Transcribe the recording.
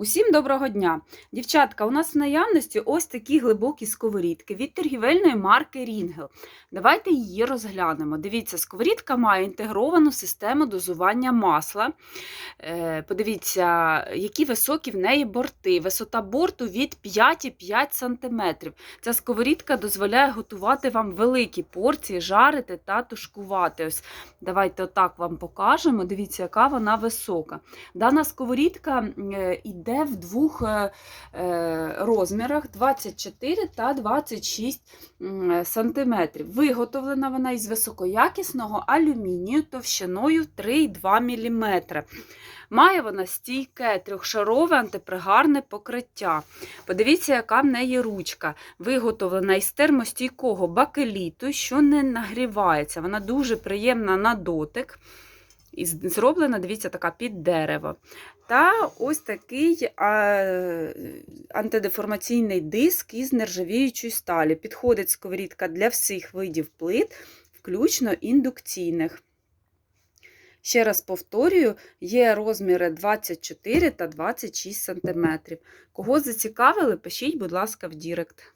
Усім доброго дня! Дівчатка, у нас в наявності ось такі глибокі сковорідки від торгівельної марки Рінгел. Давайте її розглянемо. Дивіться, сковорідка має інтегровану систему дозування масла. Е, Подивіться, які високі в неї борти. Висота борту від 5,5 см. Ця сковорідка дозволяє готувати вам великі порції, жарити та тушкувати. Ось Давайте отак вам покажемо. Дивіться, яка вона висока. Дана сковорідка е, йде в двох е, е, розмірах 24 та 26 м, сантиметрів. Виготовлена вона із високоякісного алюмінію товщиною 3,2 мм. Має вона стійке трьохшарове антипригарне покриття. Подивіться, яка в неї ручка. Виготовлена із термостійкого бакеліту, що не нагрівається. Вона дуже приємна на дотик. І зроблена, дивіться, така під дерево. Та ось такий а, антидеформаційний диск із нержавіючої сталі. Підходить сковорідка для всіх видів плит, включно індукційних. Ще раз повторюю, є розміри 24 та 26 см. Кого зацікавили, пишіть, будь ласка, в Дірект.